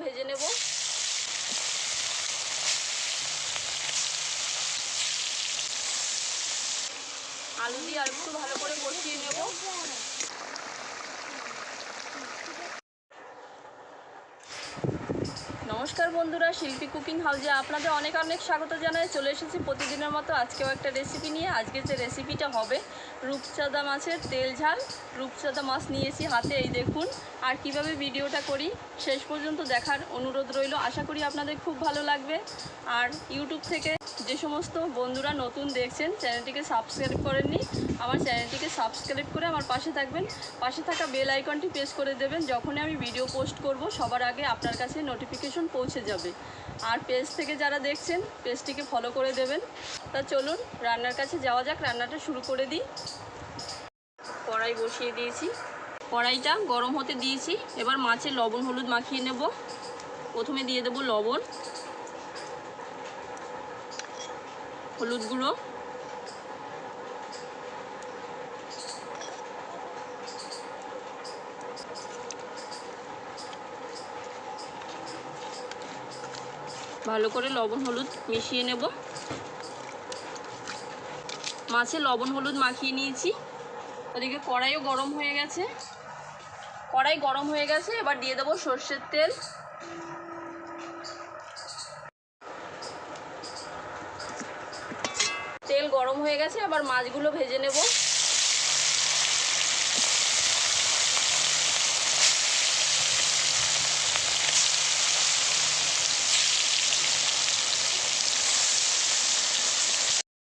ভেজে নেব। আলু দিয়ে আর একটু ভালো করে কষিয়ে নেব। নমস্কার বন্ধুরা, শিল্পী কুকিং হাউজে আপনাদের অনেক অনেক স্বাগত জানাই। চলে এসেছি প্রতিদিনের মতো আজকেও একটা রেসিপি নিয়ে। আজকে যে রেসিপিটা হবে, রূপচাঁদা মাছের তেল ঝাল। রূপচাঁদা মাছ নিয়েছি হাতে, এই দেখুন। আর কীভাবে ভিডিওটা করি, শেষ পর্যন্ত দেখার অনুরোধ রইল। আশা করি আপনাদের খুব ভালো লাগবে। আর ইউটিউব থেকে যে সমস্ত বন্ধুরা নতুন দেখছেন, চ্যানেলটিকে সাবস্ক্রাইব করেননি আমার চ্যানেলটিকে সাবস্ক্রাইব করে আমার পাশে থাকবেন। পাশে থাকা বেল আইকনটি প্রেস করে দেবেন। যখনই আমি ভিডিও পোস্ট করব, সবার আগে আপনার কাছে নোটিফিকেশন পৌঁছে যাবে। আর পেজ থেকে যারা দেখছেন পেজটিকে ফলো করে দেবেন। তা চলুন, রান্নার কাছে যাওয়া যাক। রান্নাটা শুরু করে দিই। কড়াই বসিয়ে দিয়েছি। কড়াইটা গরম হতে দিয়েছি। এবার মাছের লবণ, হলুদ মাখিয়ে নেব। প্রথমে দিয়ে দেবো লবণ, হলুদ গুঁড়ো। ভালো করে লবণ, হলুদ মিশিয়ে নেব। মাছে লবণ, হলুদ মাখিয়ে নিয়েছি। ওদিকে কড়াইও গরম হয়ে গেছে। কড়াই গরম হয়ে গেছে, এবার দিয়ে দেবো সর্ষের তেল। তেল গরম হয়ে গেছে, এবার মাছগুলো ভেজে নেব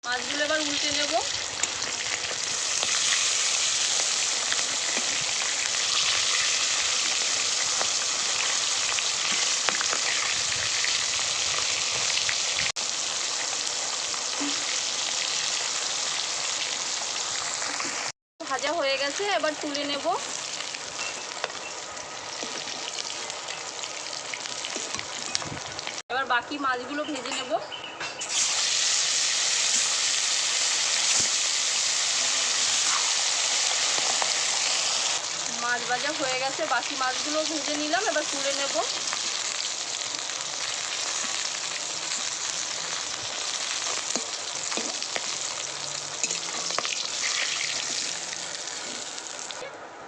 মাছগুলো এবার উল্টে নেব ভাজা হয়ে গেছে, এবার তুলে নেব। এবার বাকি মাছগুলো ভেজে নেব। মাছ ভাজা হয়ে গেছে, বাকি মাছগুলো ভেজে নিলাম, এবার তুলে নেব।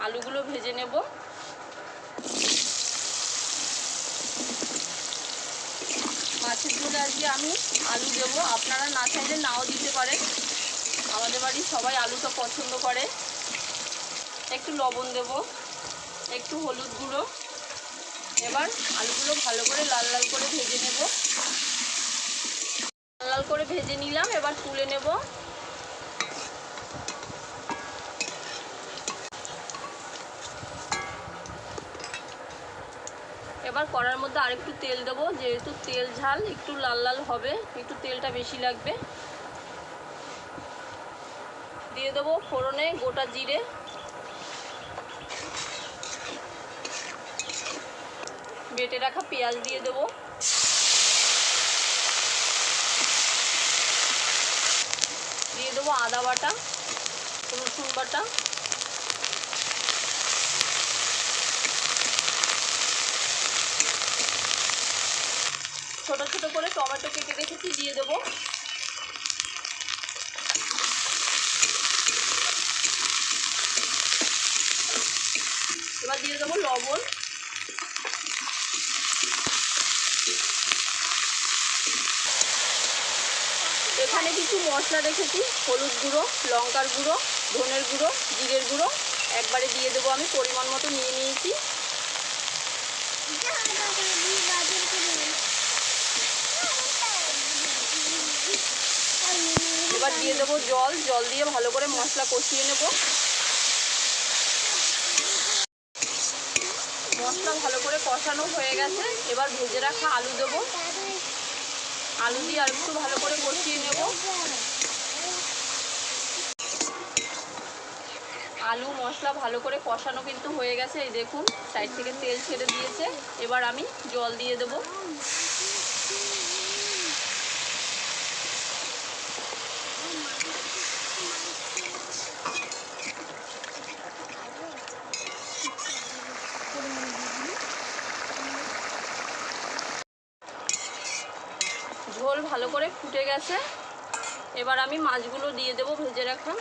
আলুগুলো ভেজে নেব। মাছের ঝোলে আজকে আমি আলু দেবো। আপনারা না চাইলে নাও দিতে পারেন। আমাদের বাড়ির সবাই আলুটা পছন্দ করে। একটু লবণ দেব, একটু হলুদ গুঁড়ো। এবার আলুগুলো ভালো করে লাল লাল করে ভেজে নেব। লাল লাল করে ভেজে নিলাম, এবার তুলে নেব। এবার কড়ার মধ্যে আরেকটু তেল দেবো। যেহেতু তেল ঝাল, একটু লাল লাল হবে, একটু তেলটা বেশি লাগবে। দিয়ে দেবো ফোড়নে গোটা জিরে। বেটে রাখা পেঁয়াজ দিয়ে দেবো। দিয়ে দেবো আদা বাটা, রসুন বাটা। ছোট ছোট করে টমেটো কেটে রেখেছি, দিয়ে দেবো। এবার দিয়ে দেবো লবণ। এখানে কিছু মশলা রেখেছি, হলুদ গুঁড়ো, লঙ্কার গুঁড়ো, ধনের গুঁড়ো, জিরের গুঁড়ো। একবারে দিয়ে দেবো আমি, পরিমাণ মতো নিয়ে নিয়েছি। এবার দিয়ে দেবো জল। জল দিয়ে ভালো করে মশলা কষিয়ে নেব। মশলা ভালো করে কষানো হয়ে গেছে। এবার ভেজে রাখা আলু দেবো। আলু দিয়ে আর একটু ভালো করে কষিয়ে নেব। আলু, মশলা ভালো করে কষানো কিন্তু হয়ে গেছে। এই দেখুন, সাইড থেকে তেল ছেড়ে দিয়েছে। এবার আমি জল দিয়ে দেবো। ঝোল ভালো করে ফুটে গেছে। এবার আমি মাছগুলো দিয়ে দেবো ভেজে রাখা।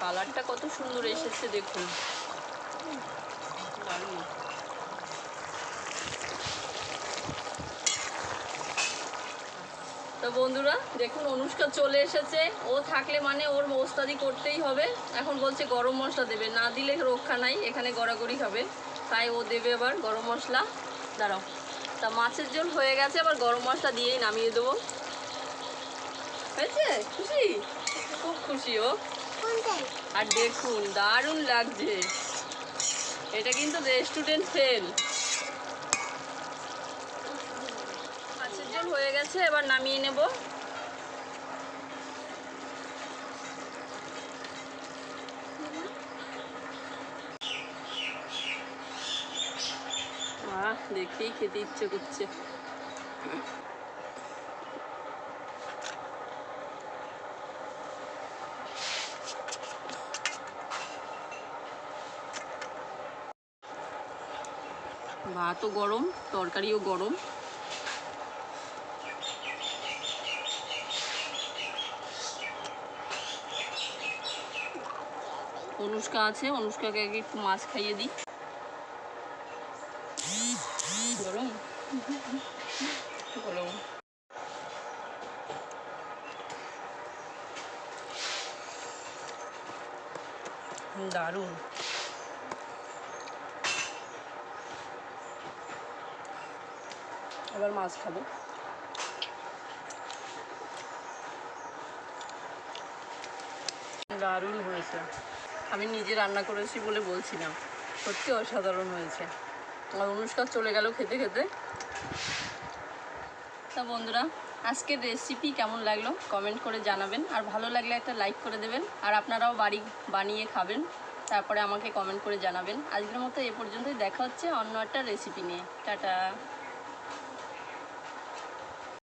কালারটা কত সুন্দর এসেছে দেখুন। দারুণ তো বন্ধুরা, দেখুন, অনুষ্কা চলে এসেছে। ও থাকলে মানে ওর ওস্তাদি করতেই হবে। এখন বলছে গরম মশলা দেবে। না দিলে রক্ষা নাই, এখানে গড়াগড়ি হবে। তাই ও দেবে আবার গরম মশলা। দাঁড়াও। তা মাছের ঝোল হয়ে গেছে আবার গরম মশলা দিয়েই নামিয়ে দেবো। হয়েছে? খুশি? খুব খুশি ও। আর দেখুন, দারুণ লাগছে। এটা কিন্তু রেস্টুরেন্ট ফেল মাছের ঝোল হয়ে গেছে এবার নামিয়ে নেব। দেখেই খেতে ইচ্ছে করছে। ভাতও গরম তরকারিও গরম। অনুষ্কা আছে। অনুষ্কাকে আগে একটু মাছ খাইয়ে দিই। গরম? গরম। দারুণ। এবার মাছ খাব। দারুণ হয়েছে। আমি নিজে রান্না করেছি বলে বলছিলাম। সত্যি অসাধারণ হয়েছে। আর অনুষ্ঠান চলে গেল খেতে খেতে। তা বন্ধুরা, আজকের রেসিপি কেমন লাগল কমেন্ট করে জানাবেন। আর ভালো লাগলে একটা লাইক করে দেবেন। আর আপনারাও বাড়ি বানিয়ে খাবেন। তারপরে আমাকে কমেন্ট করে জানাবেন। আজকের মতো এ পর্যন্তই। দেখা হচ্ছে অন্য একটা রেসিপি নিয়ে। টাটা।